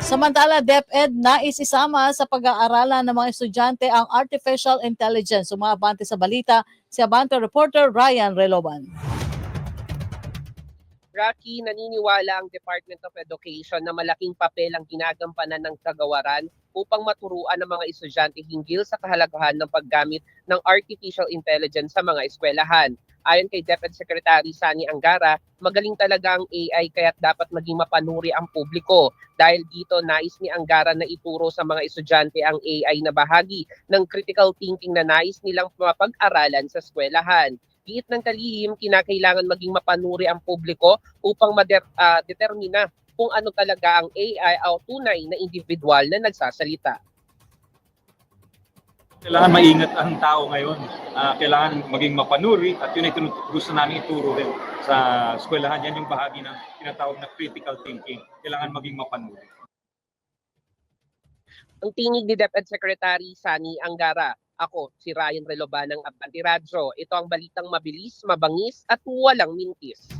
Samantala, DepEd nais isama sa pag-aaralan ng mga estudyante ang artificial intelligence. Umabante sa balita si Abante reporter Ryan Reloban. Rocky, naniniwala ang Department of Education na malaking papel ang ginagampanan ng kagawaran upang maturuan ng mga estudyante hinggil sa kahalagahan ng paggamit ng artificial intelligence sa mga eskwelahan. Ayon kay DepEd Secretary Sani Angara, magaling talaga ang AI kaya't dapat maging mapanuri ang publiko. Dahil dito, nais ni Angara na ituro sa mga estudyante ang AI na bahagi ng critical thinking na nais nilang mapag-aralan sa eskwelahan giit ng kalihim, kinakailangan maging mapanuri ang publiko upang madetermina kung ano talaga ang AI o tunay na individual na nagsasalita. Kailangan maingat ang tao ngayon. Ah, kailangan maging mapanuri at yun ay gusto namin ituro rin sa eskwelahan. Yan yung bahagi ng tinatawag na critical thinking. Kailangan maging mapanuri. Ang tingig ni DepEd Secretary Sani Angara. Ako, si Ryan Reloban ng Abante. Ito ang balitang mabilis, mabangis at walang mintis.